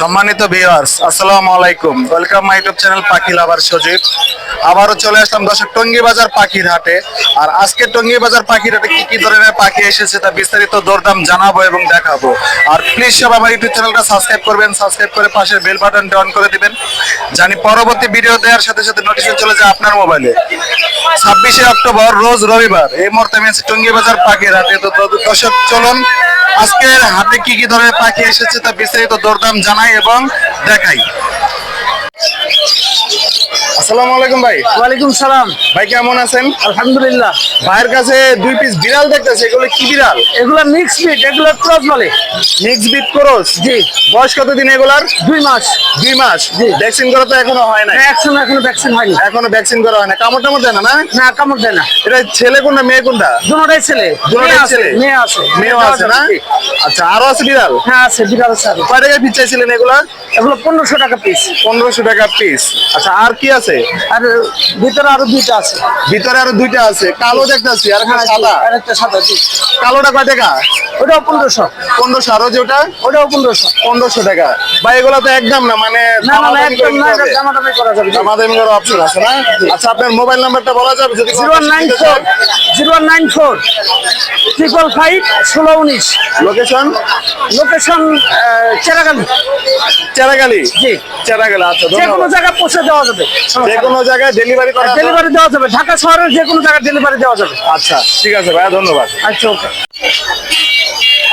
সম্মানিত ভিউয়ার্স আসসালামু আলাইকুম। ওয়েলকাম মাই ইউটিউব চ্যানেল পাখি লাভার সজীব আবারও চলে আসলাম দর্শক টঙ্গী বাজার পাখির হাটে। আর আজকে টঙ্গী বাজার পাখির হাটে কি কি ধরনের পাখি এসেছে তা বিস্তারিত দরদাম জানাব এবং দেখাবো। আর প্লিজ সব আমার ইউটিউব চ্যানেলটা সাবস্ক্রাইব করবেন সাবস্ক্রাইব করে পাশের বেল বাটনটি অন করে দিবেন। জানি পরবর্তী ভিডিও দেওয়ার সাথে সাথে নোটিফিকেশন চলে যায় আপনার মোবাইলে ছাব্বিশে অক্টোবর, রোজ রবিবার। এই মুহূর্তে আমি টঙ্গী বাজার পাখির হাটে। তো দর্শক, চলুন আজকের হাতে কি কি ধরনের পাখি এসেছে তা বিস্তারিত দরদাম জানাই এবং দেখাই। আসসালামু আলাইকুম ভাই। ওয়ালাইকুম সালাম। ভাই কেমন আছেন? আলহামদুলিল্লাহ। ভাইয়ের কাছে দুই পিস বিড়াল দেখতেছে এগুলো কি বিড়াল? এগুলো মিক্স মিট এগুলো ক্রস বলে। মিক্স বিট ক্রস জি। বয়স কতদিন এগুলার? দুই মাস। দুই মাস? জি। ভ্যাকসিন করা তো এখনও হয় না ভ্যাকসিন এখনও ভ্যাকসিন হয়নি। এখনও ভ্যাকসিন করা হয় না। কামড় টামড় দেয় না না? না কামড় দেয় না। এটা ছেলে কোনটা মেয়ে কোনটা? দুটোটাই ছেলে। দুটোটাই ছেলে? মেয়ে আছে। মেয়েও আছে না? আচ্ছা আরও আছে বিড়াল? হ্যাঁ আছে বিড়াল আছে কয় টাকায় পিস চাইছিলেন এগুলা? এগুলো পনেরোশো টাকা পিস পনেরোশো টাকা পিস আচ্ছা আর কি আছে? আর ভিতরে আরও দুইটা আছে। ভিতরে আরও দুইটা আছে। কালো দেখতেছি আর একটা হ্যাঁ, সাদা। আর একটা সাদা কালোটা কয় টাকা? ওটাও পনেরোশো। পনেরোশো আরও যেটা? ওটাও পনেরোশো। পনেরোশো টাকা। ভাই এগুলো তো একদম না মানে না করে একদম না দামাদামি করা যাবে। দামাদামি করার অপশন আছে না? আচ্ছা আপনার মোবাইল নাম্বারটা বলা যাবে যদি zero nine four zero nine four triple five ষোলো উনিশ। Location location Cheragali. চেরাগালি? জি। চেরাগালি আচ্ছা যে কোনো জায়গায় পৌঁছে দেওয়া যাবে। যে কোনো জায়গায় ডেলিভারি করা ডেলিভারি দেওয়া যাবে। ঢাকা শহরের যে কোনো জায়গায় ডেলিভারি দেওয়া যাবে। আচ্ছা ঠিক আছে ভাইয়া ধন্যবাদ। আচ্ছা ওকে।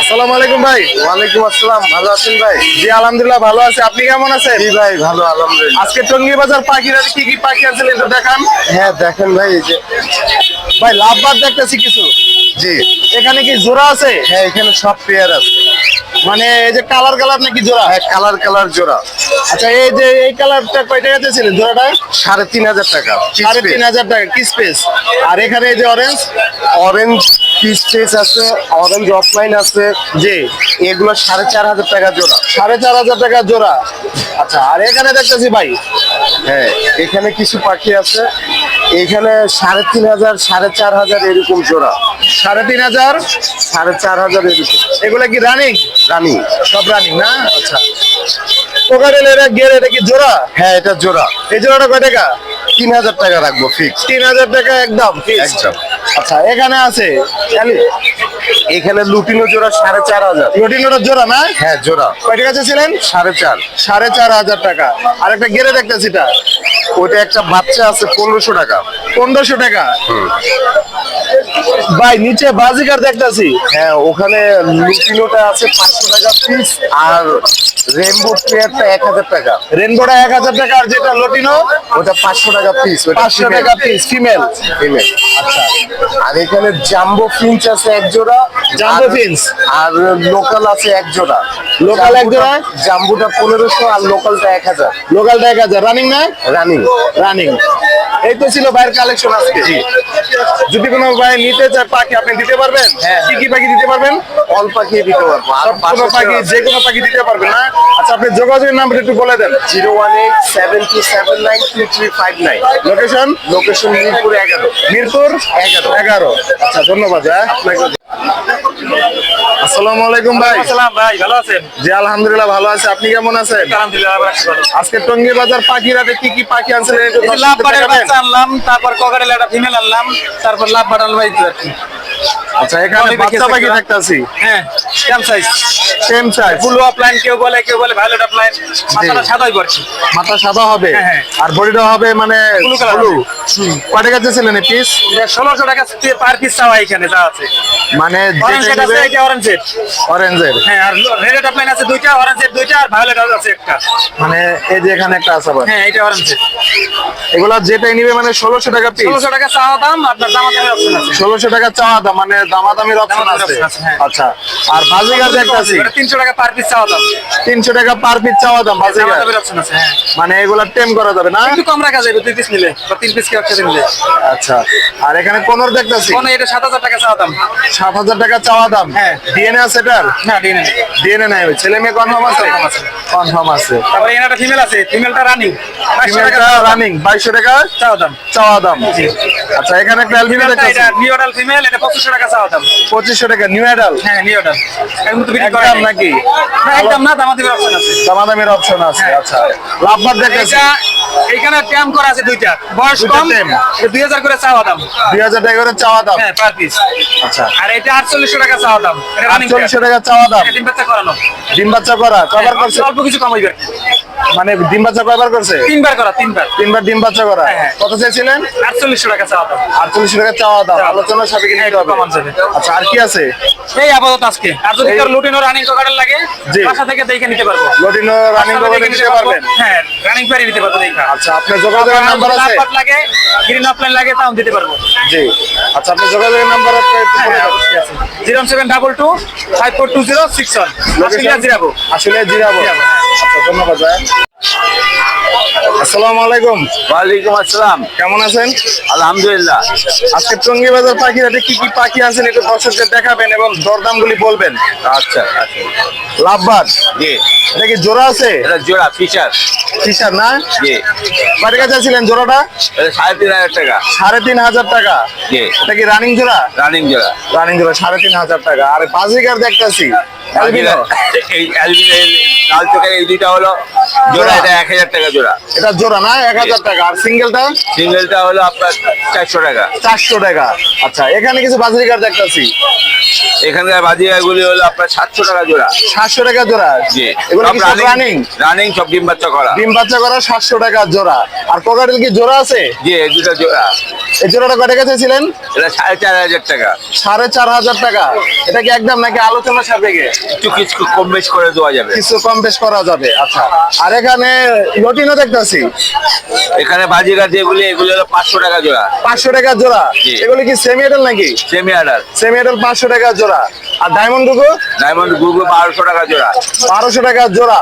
আসসালামু আলাইকুম ভাই। ওয়ালাইকুম আসসালাম ভালো আছেন ভাই? জি আলহামদুলিল্লাহ ভালো আছে। আপনি কেমন আছেন? জি ভাই ভালো আলহামদুলিল্লাহ। আজকে টঙ্গী বাজার পাখিরা কি কি পাখি আনছিলেন একটু দেখান। হ্যাঁ দেখেন ভাই এই যে। ভাই লাভবাদ দেখতেছি কিছু। জি। এখানে কি জোড়া আছে? হ্যাঁ এখানে সব পেয়ার আছে। মানে এই যে কালার কালার নাকি জোড়া? হ্যাঁ কালার কালার জোড়া। আচ্ছা এই যে এই কালারটা কয় টাকাতে ছিলেন জোড়াটা? সাড়ে তিন হাজার টাকা সাড়ে তিন হাজার টাকা কি স্পেস আর এখানে এই যে অরেঞ্জ অরেঞ্জ টেস আছে অরেঞ্জ অফলাইন আছে। জি। এগুলো সাড়ে চার হাজার টাকা জোড়া। সাড়ে চার হাজার টাকা জোড়া। আচ্ছা আর এখানে দেখতেছি ভাই। হ্যাঁ এখানে কিছু পাখি আছে। এখানে সাড়ে তিন হাজার সাড়ে চার হাজার এরকম জোড়া। সাড়ে তিন হাজার? সাড়ে চার হাজার এরকম। এগুলা কি রানিং রানি সব রানিং না? আচ্ছা। কোকারেল এরা গের এটা কি জোড়া? হ্যাঁ এটা জোড়া। এই জোড়াটা কয় টাকা? তিন হাজার টাকা রাখব ফিক্স তিন হাজার টাকা একদম। একদম। আচ্ছা এখানে আছে এখানে লুটিনো জোড়া সাড়ে চার হাজার। রুটিনোটার জোড়া না? হ্যাঁ জোড়া। কয়টা কাছে ছিলেন? সাড়ে চার। সাড়ে চার হাজার টাকা। আর একটা গেড়ে দেখতেছি এটা। ওইটা একটা বাচ্চা আছে পনেরোশো টাকা। পনেরোশো টাকা। ভাই নিচে বাজিকার দেখতেছি। হ্যাঁ ওখানে লুটিনোটা আছে পাঁচশো টাকা পিস আর রেনবো প্লেয়ারটা এক হাজার টাকা। রেনবোটা এক হাজার টাকা আর যেটা লটিনো ওটা পাঁচশো টাকা পিস পাঁচশো টাকা পিস ফিমেল ফিমেল আচ্ছা। আর এখানে জাম্বো ফিঞ্চ আছে এক জোড়া। Jumbo Finch? আর লোকাল আছে এক জোড়া। লোকাল এক জোড়া? জাম্বুটা পনেরোশো আর লোকালটা এক হাজার। লোকালটা এক হাজার। রানিং না? রানিং রানিং এই তো ছিল ভাইয়ের কালেকশন আজকে। যদি কোনো ভাই নিতে চায় পাখি আপনি দিতে পারবেন? হ্যাঁ। কি কি পাখি দিতে পারবেন? অল পাখি দিতে পারব। আর কোনো পাখি যে কোনো পাখি দিতে পারবেন না? আচ্ছা আপনি যোগাযোগের নাম্বার একটু বলে দেন। Zero one eight seven two seven nine two three five nine. Location location Mirpur এগারো। মিরপুর এগারো। এগারো। আচ্ছা ধন্যবাদ হ্যাঁ। আপনাকে আসসালামু আলাইকুম ভাই। আসসালাম ভাই ভালো আছেন? জি আলহামদুলিল্লাহ ভালো আছে। আপনি কেমন আছেন? আলহামদুলিল্লাহ আজকে টঙ্গী বাজার পাখিরাতে কি কি পাখি আনছিলেন? লাভ বাটের বাচ্চা আনলাম তারপর ককারেল একটা ফিমেল আনলাম তারপর লাভ বাট আনলাম এই তো আর কি আচ্ছা এখানে বাচ্চা পাখি। দেখতাছি। হ্যাঁ same size same size offline কেউ বলে কেউ বলে ভায়োলেট অফলাইন মাথাটা সাদাই করছি মাথা সাদা হবে। হ্যাঁ, হ্যাঁ। আর বডিটা হবে মানে ব্লু হবে। টাকা ছিলেন পিস ষোলোশো টাকা পার পিস চাওয়া এখানে যা আছে। মানে আছে এটা অরেঞ্জের হ্যাঁ আর রেড অফলাইন আছে দুইটা অরেঞ্জ দুইটা আর ভায়োলেট আছে একটা। মানে এই যে এখানে একটা আছে আবার। হ্যাঁ এটা অরেঞ্জ এগুলা যেটাই নিবে মানে ষোলোশো টাকা পিস ষোলোশো টাকা চাওয়া দাম আপনার দাম আছে। ষোলোশো টাকা চাওয়া দাম মানে দামাদামির অপশন আছে। option আছে, হ্যাঁ। আচ্ছা আর বাজিগার দেখতাছি এটা টাকা পার পিস চাওয়া দাম। তিনশো টাকা পার পিস চাওয়া দাম বাজিগার। দামাদামির অপশন আছে হ্যাঁ। মানে এগুলা টেম করা যাবে না? একটু কম রাখা যাবে দুই পিস নিলে বা তিন পিস একসাথে নিলে। আচ্ছা আর এখানে কোনর দেখতাছি? কোন এটা টাকা চাওয়া দাম। সাত হাজার টাকা চাওয়া দাম? হ্যাঁ। ডিএনএ আছে এটার? না ডিএনএ ডিএনএ নাই ছেলে মেয়ে কনফার্ম আছে? কনফার্ম আছে। তারপরে এখানে একটা ফিমেল আছে ফিমেলটা রানিং ফিমেলটা রানিং বাইশশো টাকা চাওয়া দাম। চাওয়া দাম। আচ্ছা এখানে একটা অ্যালবিনো দেখতাছি? এটা নিউরাল ফিমেল এটা পঁচিশশো টাকা চাওয়া চাওয়া দাম পঁচিশশো টাকা নিউ অ্যাডাল হ্যাঁ একদম নাকি? একদম না দামাতে অপশন আছে। দামাদামের অপশন আছে আচ্ছা। লাভবার দেখতেছি এখানে ট্যাম করা আছে দুইটা। বয়স কম ট্যাম। দুই হাজার করে চাওয়া দাম। দুই হাজার টাকা করে চাওয়া দাম। হ্যাঁ পার পিস আচ্ছা। আর এটা আটচল্লিশশো টাকা চাওয়া দাম। এটা রানিং আটচল্লিশশো টাকা চাওয়া দাম। ডিম বাচ্চা করানো। ডিম বাচ্চা করা কবার করছে? অল্প কিছু মানে ডিম বাচ্চা কয়বার করছে? তিনবার করা তিনবার। তিনবার ডিম বাচ্চা করা। হ্যাঁ, হ্যাঁ। কত চাইছিলেন? আটচল্লিশশো টাকা চাওয়া দাম। আটচল্লিশশো টাকা চাওয়া দাম। আলোচনা সাপেক্ষে নিতে হবে। আচ্ছা আর কি আছে? এই আপাতত আজকে। আর যদি কারও লুটিনো রানিং কোকাটেল লাগে। বাসা থেকে দেখে নিতে পারব। লটিনো রানিং বাসা নিতে পারবেন? হ্যাঁ রানিং পেরে নিতে পারব দেখা আচ্ছা আপনার যোগাযোগের নাম্বার আছে? লাভবাট লাগে গ্রিন অফলাইন লাগে তাও দিতে পারব। জি। আচ্ছা আপনার যোগাযোগের নাম্বার আছে? হ্যাঁ দেন। Zero seven double two five four two zero six one Location? Zirabo. আসলে জিরাবো। জিরাবো। আচ্ছা ধন্যবাদ ভাই। আসসালামু আলাইকুম। ওয়ালাইকুম আসসালাম। কেমন আছেন? আলহামদুলিল্লাহ। আজকে টঙ্গী বাজার পাখি হাটে কি কি পাখি আছেন একটু দর্শকদের দেখাবেন এবং দরদামগুলি বলবেন। আচ্ছা আচ্ছা। লাভবাদ জি। এটা কি জোড়া আছে? এটা জোড়া ফিচার ফিশার না? জি। বাড়ির কাছে ছিলেন জোড়াটা? সাড়ে তিন হাজার টাকা। সাড়ে তিন হাজার টাকা। জি। এটা কি রানিং জোড়া? রানিং জোড়া। রানিং জোড়া সাড়ে তিন হাজার টাকা। আর বাজিকার দেখতেছি। এই লাল চোখের এই দুইটা হলো জোড়া এটা এক হাজার টাকা জোড়া। এটা জোড়া না এক হাজার টাকা। আর সিঙ্গেলটা? সিঙ্গেলটা হলো আপনার চারশো টাকা। চারশো টাকা। আচ্ছা এখানে কিছু বাজিকার দেখতেছি। এখানকার বাজিয়াগুলি হলো আপনার সাতশো টাকা জোড়া। সাতশো টাকা জোড়া। জি। এগুলো রানিং রানিং সব ডিম বাচ্চা করা। ডিম বাচ্চা করা সাতশো টাকা জোড়া। আর কোকাটেল কি জোড়া আছে? জি দুটো জোড়া। এই জোড়াটা কয় টাকা ছিলেন? এটা সাড়ে চার হাজার টাকা। সাড়ে চার হাজার টাকা। এটা কি একদম নাকি আলোচনা সাপেক্ষে? একটু কিছু কম বেশ করে দেওয়া যাবে। কিছু কম বেশ করা যাবে আচ্ছা। আর এখানে লটিনও দেখতেছি। এখানে বাজিগার যেগুলি এগুলি হলো পাঁচশো টাকা জোড়া। পাঁচশো টাকা জোড়া। এগুলো কি সেমি এডেল নাকি? সেমি আডার সেমি এডেল পাঁচশো টাকা জোড়া। আর ডায়মন্ড গুগু ডায়মন্ড গুগু বারোশো টাকা জোড়া। বারোশো টাকা জোড়া।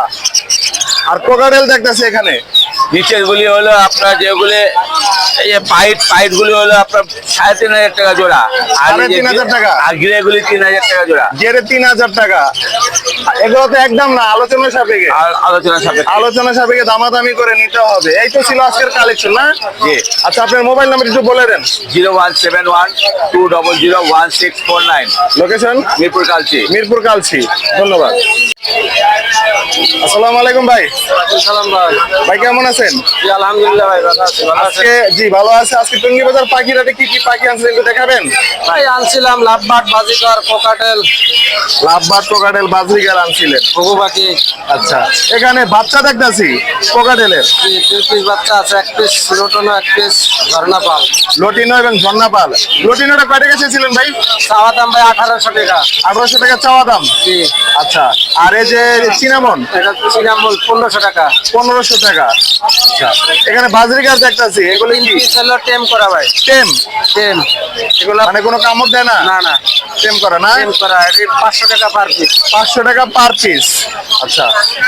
আর কোকারেল দেখতেছে এখানে। নিচের গুলি হলো আপনার যেগুলি এই যে পাইট পাইট গুলি হলো আপনার সাড়ে তিন হাজার টাকা জোড়া। আর তিন হাজার টাকা? আর গিরে গুলি তিন হাজার টাকা জোড়া। জেরে তিন হাজার টাকা। এগুলো তো একদম না আলোচনা সাপেক্ষে। আলোচনা সাপেক্ষে। আলোচনা সাপেক্ষে দামাদামি করে নিতে হবে। এই তো ছিল আজকের কালেকশন না? জি। আচ্ছা আপনার মোবাইল নাম্বার একটু বলে দেন। Zero one seven one two double zero one six four nine. Location Mirpur Kalshi. Mirpur Kalshi ধন্যবাদ। আসসালামু আলাইকুম ভাই। সালাম ভাই। ভাই কেমন আছেন? আলহামদুলিল্লাহ ভাই ভালো আছি আজকে জি ভালো আছে। আজকে টঙ্গী বাজার পাখিরাটে কি কি পাখি আনছেন একটু দেখাবেন? ভাই আনছিলাম লাভবাট বাজিকর কোকাটেল। লাভবাট কোকাটেল বাজরিকার আনছিলেন। ঘুঘু পাখি। আচ্ছা এখানে বাচ্চা দেখতাছি কোকাটেলের দুই বাচ্চা আছে এক পিস লোটনো এক পিস ঝর্ণা পাল লটিনো এবং ঝর্ণাপাল। লটিনোটা কয় টাকা চেয়েছিলেন ভাই? চাওয়া দাম ভাই আঠারোশো টাকা। আঠারোশো টাকা চাওয়া দাম? জি। আচ্ছা আর এই যে চিনামন? এটা চিনামল পনেরোশো টাকা। পনেরোশো টাকা। আচ্ছা এখানে বাজরিকার দেখতাছি এগুলো কি? পিস হলো টেম করা ভাই। টেম? টেম। এগুলো মানে কোনো কামড় দেয় না? না না। টেম করা না টেম করা পাঁচশো টাকা পার পিস। পাঁচশো টাকা পার পিস আচ্ছা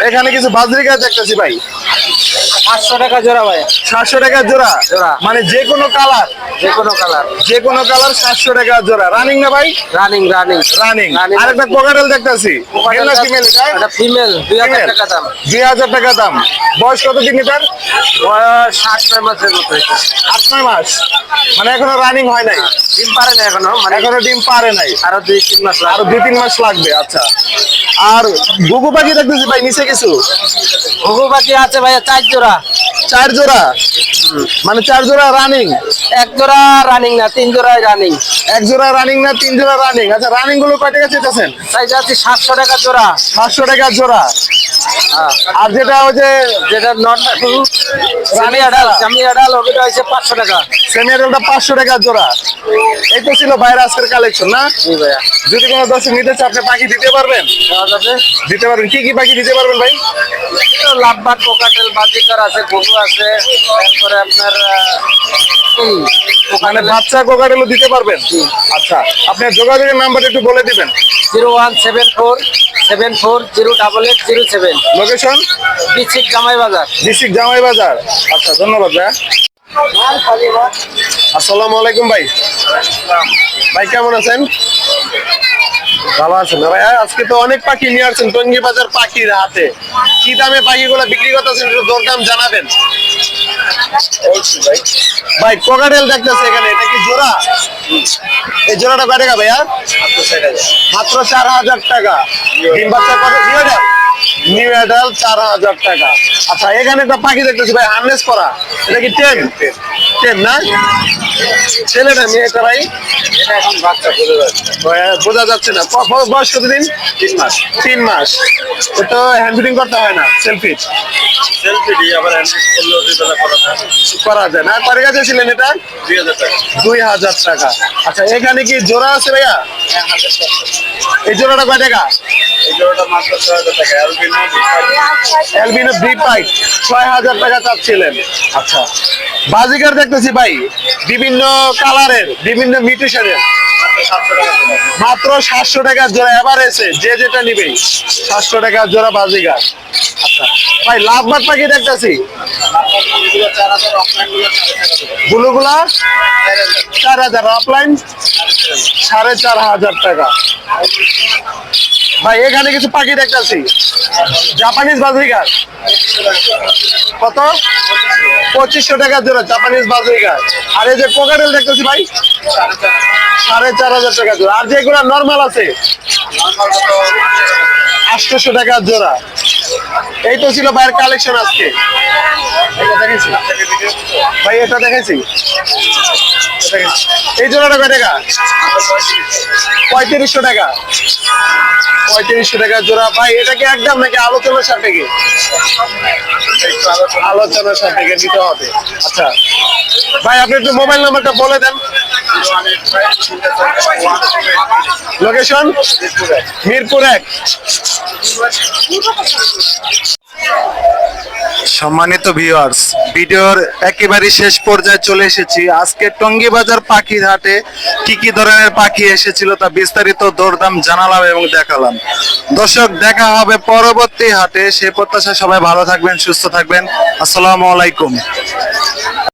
এখানে কিছু বাজরিকার দেখতেছি ভাই। পাঁচশো টাকা জোড়া ভাই। সাতশো টাকা জোড়া। জোড়া। মানে যে কোনো কালার যে কোনো কালার যে কোনো কালার সাতশো টাকা জোড়া। রানিং না ভাই? Running running running. আরেকটা কোকাটেল দেখতেছি। ফিমেল দুই হাজার টাকা দাম। দুই হাজার টাকা দাম। বয়স কত দিন এটার? বয়স মাসের মতো আট নয় মাস। মানে এখনও রানিং হয় নাই? ডিম পারে না এখনও মানে এখনও ডিম পারে নাই। আরও দুই তিন মাস আরও দুই তিন মাস লাগবে আচ্ছা। আর গুগু পাখি দেখতেছি ভাই নিচে কিছু? ঘুঘু পাখি আছে ভাইয়া চার জোড়া। চার জোড়া? মানে চার জোড়া রানিং এক জোড়া রানিং না তিন জোড়াই রানিং এক জোড়া রানিং না তিন জোড়া রানিং আচ্ছা রানিংগুলো কয় টাকা চেয়েছেন চাইতে আছে সাতশো টাকা জোড়া। সাতশো টাকা জোড়া। হ্যাঁ। আর যেটা ওই যে যেটা not semi adult semi adult ওটা হচ্ছে পাঁচশো টাকা। সেমিয়ারটা পাঁচশো টাকা জোড়া। এই তো ছিল বাইরে আজকের কালেকশন না? জি ভাইয়া। যদি কোনো দর্শক নিতে চায় আপনি পাখি দিতে পারবেন? দিতে পারবেন। কি কি পাখি দিতে পারবেন ভাই? লাভবাট কোকাটেল বাজিকার আছে ঘুঘু আছে তারপরে আপনার মানে বাচ্চা কোকারেলও দিতে পারবেন? আচ্ছা আপনার যোগাযোগের নাম্বার একটু বলে দিবেন। Zero one seven four seven four zero double eight zero seven. Location বিচিক জামাই বাজার ডিস্ট্রিক্ট জামাই বাজার আচ্ছা ধন্যবাদ ভাই আসসালামু আলাইকুম ভাই। ভাই কেমন আছেন? ভালো আছেন ভাই আজকে তো অনেক পাখি নিয়ে আসছেন। টঙ্গি বাজার পাখির হাতে। কি দামে পাখিগুলো বিক্রি করতেছেন একটু দরদাম জানাবেন। ভাই কোকাটেল দেখতেছে এখানে। এটা কি জোড়া? এই জোড়াটা কয় টাকা ভাইয়া? মাত্র চার হাজার। টাকা। ডিম বাচ্চা কত? নিউ চার হাজার টাকা। আচ্ছা এখানে একটা পাখি দেখতেছি ভাই হার্নেস করা। এটা কি টেন? টেন না? ছেলেটা মেয়েটা ভাই? বোঝা যাচ্ছে। না। বয়স কতদিন? তিন মাস। তিন মাস। তো তো হ্যান্ড ফিটিং করতে হয় না সেলফি করা যায়। না। কার কাছে ছিলেন এটা? দুই হাজার টাকা। দুই হাজার টাকা। আচ্ছা এখানে কি জোড়া আছে ভাইয়া? এই জোড়াটা কয় টাকা? ছয় হাজার টাকা অ্যালবিনো এলবিনো ব্রি পাইপ ছয় হাজার টাকা চাচ্ছিলেন। আচ্ছা। বাজিকার দেখতেছি ভাই বিভিন্ন কালারের বিভিন্ন মিউটেশনের। মাত্র সাতশো টাকার জোড়া, এবার এসে যে যেটা নিবে, সাতশো টাকার জোড়া বাজে আচ্ছা ভাই, লাভ বাদ পাখি দেখতেছি? ব্লুগুলা? চার হাজার অফলাইন সাড়ে চার হাজার টাকা। ভাই, এখানে কিছু পাখি দেখতেছি। জাপানিজ বাজিকার কত? পঁচিশশো টাকা জোড়া জাপানিজ বাজিকার আর এই যে কোকাটেল দেখতেছি ভাই, সাড়ে চার হাজার টাকা জোড়া। আর যেগুলো নর্মাল আছে, আটশোশো টাকা জোড়া। এই তো ছিল ভাইয়ের কালেকশন আজকে। দেখেছি। ভাই, এটা দেখেছি? এই জোড়াটা কয় টাকা? পঁয়ত্রিশশো টাকা। পঁয়ত্রিশশো টাকা জোড়া। ভাই, এটা কি একদম নাকি আলোচনার সাপেক্ষে? আলোচনার সাপেক্ষে নিতে হবে। আচ্ছা। ভাই, আপনি একটু মোবাইল নাম্বারটা বলে দেন। লোকেশন মিরপুর এক। সম্মানিত ভিউয়ার্স ভিডিওর একেবারে শেষ পর্যায়ে চলে এসেছি। আজকে টঙ্গী বাজার পাখির হাটে কি কি ধরনের পাখি এসেছিল তা বিস্তারিত দরদাম জানালাম এবং দেখালাম। দর্শক, দেখা হবে পরবর্তী হাটে। সে প্রত্যাশা সবাই ভালো থাকবেন, সুস্থ থাকবেন। আসসালামু আলাইকুম।